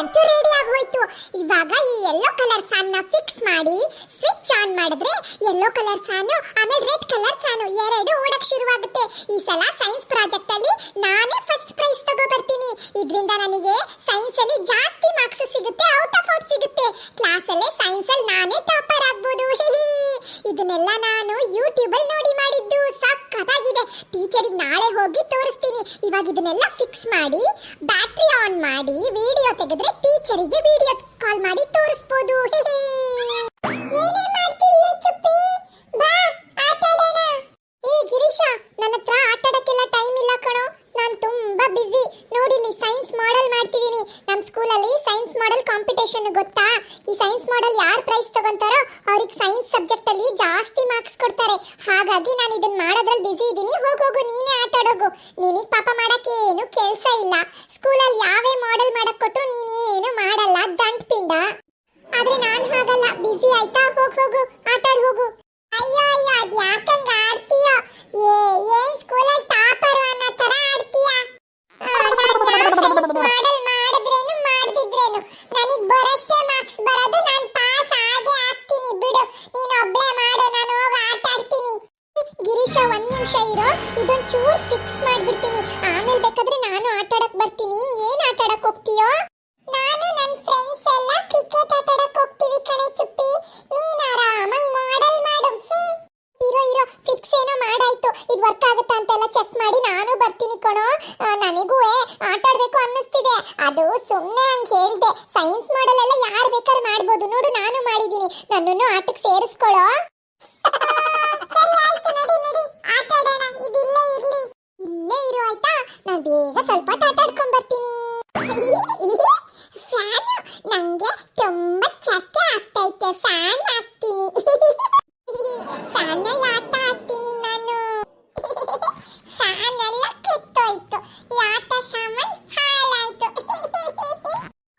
ಅಂತೂ ರೆಡಿ ಆಗೋಯ್ತು. ಇವಾಗ ಈ ಯೆಲ್ಲೋ ಕಲರ್ ಫ್ಯಾನ್ನ ಫಿಕ್ಸ್ ಮಾಡಿ ಸ್ವಿಚ್ ಆನ್ ಮಾಡಿದ್ರೆ ಯೆಲ್ಲೋ ಕಲರ್ ಫ್ಯಾನ್ ಆಮೇಲೆ ರೆಡ್ ಕಲರ್ ಫ್ಯಾನ್ ಎರಡು ಓಡಕ್ ಶುರುವಾಗುತ್ತೆ. ಈ ಸಲ ಸೈನ್ಸ್ ಪ್ರಾಜೆಕ್ಟ್ ಅಲ್ಲಿ ನಾನೇ ಫಸ್ಟ್ ಪ್ರೈಸ್ ತಗೋ ಬರ್ತೀನಿ ಇದರಿಂದ ನನಗೆ ಸೈನ್ಸ್ ಅಲ್ಲಿ ಜಾಸ್ತಿ ಮಾರ್ಕ್ಸ್ ಸಿಗುತ್ತೆ ಔಟ್ ಆಫ್ ಔಟ್ ಸಿಗುತ್ತೆ. ಕ್ಲಾಸ್ ಅಲ್ಲಿ ಸೈನ್ಸ್ ಅಲ್ಲಿ ನಾನೇ ಟಾಪರ್ ಆಗ್ಬೋದು. ಇದನ್ನೆಲ್ಲ ನಾನು ಯೂಟ್ಯೂಬ್ ಅಲ್ಲಿ ನೋಡಿ ಸಖತ್ತಾಗಿದೆ ಟೀಚರಿಗೆ ನಾಳೆ ಹೋಗಿ ತೋರಿಸ್ತೀನಿ. ಇವಾಗ ಇದನ್ನೆಲ್ಲ ಫಿಕ್ಸ್ ಮಾಡಿ ಬ್ಯಾಟ್ರಿ ಆನ್ ಮಾಡಿ ವಿಡಿಯೋ ತೆಗೆದ್ರೆ ಟೀಚರಿಗೆ ವಿಡಿಯೋ ಕಾಲ್ ಮಾಡಿ ತೋರಿಸ್ಬೋದು ಹಿಹಿ. ಏನೇ ಮಾಡ್ತೀರಿಯಾ ಚುಪ್ಪಿ ಬಾ ಆಟ ಆಡೋಣ ಏ ಗಿರೀಶ ನನ್ನ ಹತ್ರ ಆಟ ಆಡಕ್ಕೆಲ್ಲ ಟೈಮ್ ಇಲ್ಲ ಕಣೋ ನಾನು ತುಂಬಾ ಬಿಸಿ ನೋಡಿಲಿ ಸೈನ್ಸ್ ಮಾಡೆಲ್ ಮಾಡ್ತಿದ್ದೀನಿ ನಮ್ಮ ಸ್ಕೂಲಲ್ಲಿ ಸೈನ್ಸ್ ಮಾಡೆಲ್ ಕಾಂಪಿಟೇಷನ್ ಗೊತ್ತಾ ಈ ಸೈನ್ಸ್ ಮಾಡೆಲ್ ಯಾರು ಪ್ರೈಸ್ ತಗೊಂತಾರೋ ಅವ್ರಿಗೆ ಸಬ್ಜೆಕ್ಟ್ ಅಲ್ಲಿ ಜಾಸ್ತಿ ಮಾರ್ಕ್ಸ್ ಕೊಡ್ತಾರೆ. ಹಾಗಾಗಿ ನಾನು ಇದನ್ನ ಮಾಡೋದ್ರಲ್ಲಿ ಬಿಸಿ ಇದ್ದೀನಿ ಹೋಗ ಹೋಗು, ನೀನೇ ಆಟ ಆಡೋಗು. ನಿನಗೆ ಪಾಪ ಮಾಡಕ್ಕೆ ಏನು ಕೆಲಸ ಇಲ್ಲ. ಸ್ಕೂಲ್ ಅಲ್ಲಿ ಯಾವೇ ಮಾಡೆಲ್ ಮಾಡಕ್ ಕೊಟ್ರು ನೀನೇನು ಮಾಡಲ್ಲ. ದಂಟ್ ಪಿಂಡ ಆದ್ರೆ ನಾನ್ ಹಾಗಲ್ಲ. ಬಿಸಿ ಆಯ್ತಾ? ಹೋಗ್ ಹೋಗು ಅಯ್ಯೋ ಅಯ್ಯೋ ಅದ್ ಯಾಕಂಗ ಆಡ್ತೀಯೋ ಏ ಏನ್ ಸ್ಕೂಲಲ್ಲಿ ಟಾಪರ್ ಅನ್ನೋ ತರ ಆಡ್ತೀಯ ಮಾಡೆಲ್ ಮಾಡಿದ್ರೇನು ಮಾಡ್ದಿದ್ರೇನು ನನಗ್ ಬರಷ್ಟೇ ಮಾರ್ಕ್ಸ್ ಬರೋದು ನಾನ್ ಪಾಸ್ ಆಗೇ ಆಗ್ತೀನಿ ಬಿಡು ನೀನ್ ಒಬ್ಳೆ ಮಾಡು ನಾನು ಹೋಗಿ ಆಟ ಆಡ್ತೀನಿ ಗಿರೀಶ ಒಂದ್ ನಿಮಿಷ ಇರೋ ಇದೊಂದ್ ಚೂರ್ ಫಿಕ್ಸ್ ಮಾಡ್ಬಿಡ್ತೀನಿ. ಆಮೇಲೆ ಬೇಕಾದ್ರೆ ನಾನು ಆಟ ಆಡಕ್ ಬರ್ತೀನಿ. ಏನ್ ಆಟ ಆಡಕ್ ಹೋಗ್ತೀಯೋ? ನಾನು ನನ್ನ ಫ್ರೆಂಡ್ಸ್ ಎಲ್ಲ ಕ್ರಿಕೆಟ್ ಆಟ ಆಡಕ್ ಹೋಗ್ತೀವಿ ಕಣೆ ಚುಪ್ಪಿ. ನೀನ್ ಆರಾಮಾಗಿ ಮಾಡಲ್ ಮಾಡು. ಇರೋ ಇರೋ ಫಿಕ್ಸ್ ಏನೋ ಮಾಡಾಯ್ತು. ಇದು ವರ್ಕ್ ಆಗುತ್ತಾ ಅಂತೆಲ್ಲ ಚೆಕ್ ಮಾಡಿ ನಾನು ಬರ್ತೀನಿ ಕಣೋ. ನನಗೂ ಆಟ ಆಡ್ಬೇಕು ಅನ್ನಿಸ್ತಿದೆ. ಅದು ಸುಮ್ಮನೆ ಹಂಗೆ ಹೇಳ್ದೆ. ಸೈನ್ಸ್ ಮಾಡಲ್ ಎಲ್ಲ ಯಾರು ಬೇಕಾದ್ರೆ ಮಾಡ್ಬೋದು. ನೋಡು, ನಾನು ಮಾಡಿದ್ದೀನಿ ನನ್ನನ್ನು ಆಟಕ್ಕೆ ಸೇರಿಸ್ಕೊಳ್ಳೋ ಸರಿ ಆಯ್ತು ನಡಿ ನಡಿ ಆಟ ಆಡೋಣ ಇದಿಲ್ಲೇ ಇರ್ಲಿ ಇಲ್ಲೇ ಇರು ಆಯ್ತಾ ನಾನು ಬೇಗ ಸ್ವಲ್ಪ ಆಟ ಬರ್ತೀನಿ ಫ್ಯಾನ್ ನಂಗೆ ತುಂಬಾ ಚಕ್ಕೆ ಆಗ್ತೈತೆ ಫ್ಯಾನ್ ಹಾಕ್ತೀನಿ ಫ್ಯಾನ್ ಅಲ್ಲಿ ಆಟ ಆಡ್ತೀನಿ ನಾನು ಫ್ಯಾನ್ ಎಲ್ಲ ಕಿತ್ತೋಯ್ತು ಈ ಆಟ ಸಾಮಾನ್ ಹಾಳಾಯ್ತು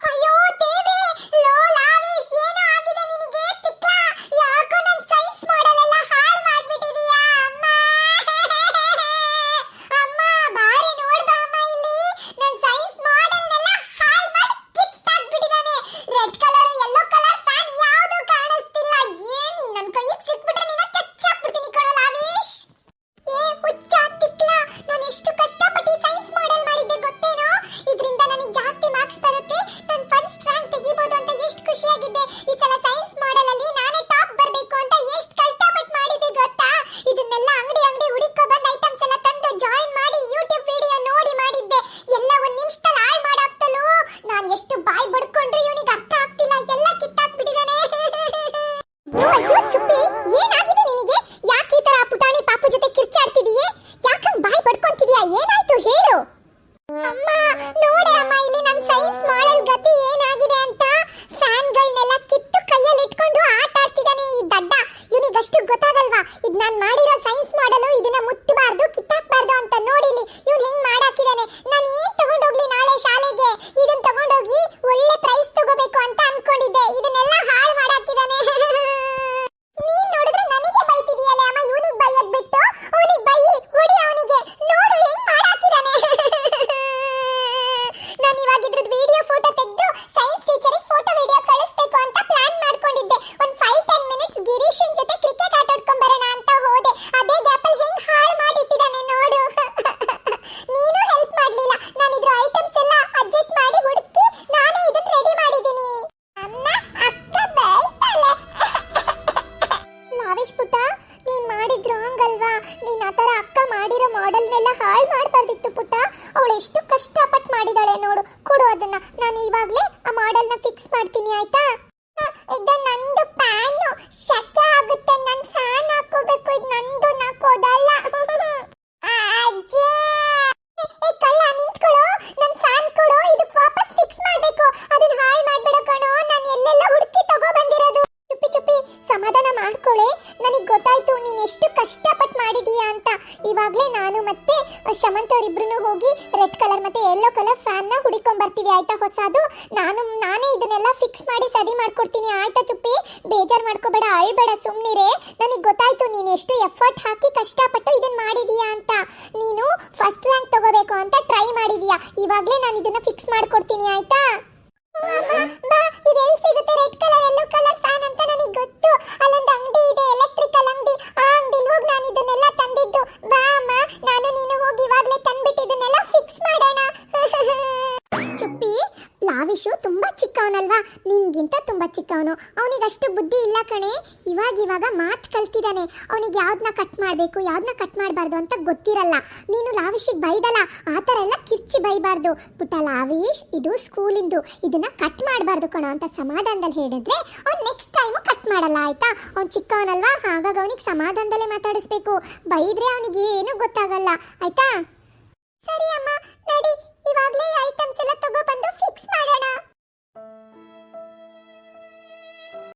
ಅಯ್ಯೋ ದೇವಿ ಲೋ ಲಾವೇಶ್ ಏನೋ ಆಗಿದೆ ನಿನಗೆ ತಿಕ್ಕ ಯಾಕೋ ನನ್ನ ಸೈನ್ಸ್ ಮಾಡೆಲ್ ಎಲ್ಲ ಹಾಳು ಮಾಡ್ಬಿಟ್ಟಿದೀಯಾ ಅಮ್ಮ ಅಮ್ಮ ಬಾರಿ ನೋಡ್ಬಾ ಅಮ್ಮ ಇಲ್ಲಿ ನನ್ನ ಸೈನ್ಸ್ ಮಾಡೆಲ್ ಎಲ್ಲ ಹಾಳು ಮಾಡಿ ಕಿತ್ತಾಕ್ಬಿಟ್ಟಿದಾನೆ red colour yellow colour fan ಯಾವುದು ಕಾಣಿಸ್ತಿಲ್ಲ ಏನ್ ನನ್ನ ಕೈಗೆ ಸಿಕ್ಬಿಟ್ರೆ ನಿನ್ನ ಚಚ್ಚಾಕ್ಬಿಡ್ತೀನಿ ಕಣೋ ಲಾವೇಶ್ ಏ ಹುಚ್ಚ ತಿಕ್ಲ ನಾನು ಮಾಡಿರೋ ಮಾಡೆಲ್ನೆಲ್ಲ ಹಾಳು ಮಾಡಬಾರ್ದಿತ್ತು ಪುಟ್ಟ. ಅವಳು ಎಷ್ಟು ಕಷ್ಟಪಟ್ಟು ಮಾಡಿದಾಳೆ ನೋಡು. ಕೊಡು ಅದನ್ನ. ನಾನು ಇವಾಗ್ಲೇ ಆ ಮಾಡೆಲ್ನ ಫಿಕ್ಸ್ ಮಾಡ್ತೀನಿ, ಆಯ್ತಾ? ಇದು ನಂದು ಪ್ಯಾನು. ಶಕೆ ಶಮಂತ್ ಅವರಿಬ್ರು ಹೋಗಿ ರೆಡ್ ಕಲರ್ ಮತ್ತೆ ಯೆಲ್ಲೋ ಕಲರ್ ಫ್ಯಾನ್ನ ಹುಡಿಕೊಂಡ್ ಬರ್ತೀವಿ, ಆಯ್ತಾ ಹೊಸದು? ನಾನು, ನಾನೇ ಇದನ್ನೆಲ್ಲ ಫಿಕ್ಸ್ ಮಾಡಿ ಸರಿ ಮಾಡ್ಕೊಡ್ತೀನಿ, ಆಯ್ತಾ ಚುಪ್ಪಿ? ಬೇಜಾರ್ ಮಾಡ್ಕೋಬೇಡ, ಅಳ್ಬೇಡ ಸುಮ್ನಿರೆ. ನನಗೆ ಗೊತ್ತಾಯ್ತು, ನೀನು ಎಷ್ಟು ಎಫರ್ಟ್ ಹಾಕಿ ಕಷ್ಟಪಟ್ಟು ಇದನ್ನ ಮಾಡಿದೀಯಾ ಅಂತ. ನೀನು ಫಸ್ಟ್ ರ್ಯಾಂಕ್ ತಗೋಬೇಕು ಅಂತ ಟ್ರೈ ಮಾಡಿದೀಯಾ. ಇವಾಗ್ಲೇ ನಾನು ಇದನ್ನ ಫಿಕ್ಸ್ ಮಾಡ್ಕೊಡ್ತೀನಿ, ಆಯ್ತಾ? ಬಾ ಇದೆಲ್ಲ ಸಿಗುತ್ತೆ? Red colour yellow colour fan ಅಂತ ನನಗೆ ಗೊತ್ತು. ತುಂಬಾ ಚಿಕ್ಕವನಲ್ವಾ? ನಿನ್ಗಿಂತ ತುಂಬಾ ಚಿಕ್ಕವನು. ಅವನಿಗಷ್ಟು ಬುದ್ಧಿ ಇಲ್ಲ ಕಣೆ. ಇವಾಗ ಇವಾಗ ಮಾತು ಕಲ್ತಿದ್ದಾನೆ. ಅವನಿಗೆ ಯಾವ್ದನ್ನ ಕಟ್ ಮಾಡಬೇಕು ಯಾವ್ದನ್ನ ಕಟ್ ಮಾಡಬಾರ್ದು ಅಂತ ಗೊತ್ತಿರಲ್ಲ. ನೀನು ಲಾವಿಶಿಗೆ ಬೈದಲ್ಲ, ಆ ಥರ ಎಲ್ಲ ಕಿರ್ಚಿ ಬೈಬಾರ್ದು. ಪುಟ್ಟ ಲಾವಿಶ್, ಇದು ಸ್ಕೂಲಿಂದು. ಇದನ್ನ ಕಟ್ ಮಾಡಬಾರ್ದು ಕಣೋ ಅಂತ ಸಮಾಧಾನದಲ್ಲಿ ಹೇಳಿದ್ರೆ ಅವ್ನು ನೆಕ್ಸ್ಟ್ ಟೈಮು ಕಟ್ ಮಾಡಲ್ಲ, ಆಯ್ತಾ? ಅವ್ನು ಚಿಕ್ಕವನಲ್ವಾ? ಹಾಗಾಗಿ ಅವನಿಗೆ ಸಮಾಧಾನದಲ್ಲೇ ಮಾತಾಡಿಸ್ಬೇಕು. ಬೈದ್ರೆ ಅವನಿಗೆ ಏನು ಗೊತ್ತಾಗಲ್ಲ, ಆಯ್ತಾ? ಸರಿ ಅಮ್ಮ, ನಡಿ. ಇವಾಗಲೇ ಐಟಮ್ಸ್ ಎಲ್ಲ ತಗೋ ಬಂದು ಫಿಕ್ಸ್ ಮಾಡೋಣ.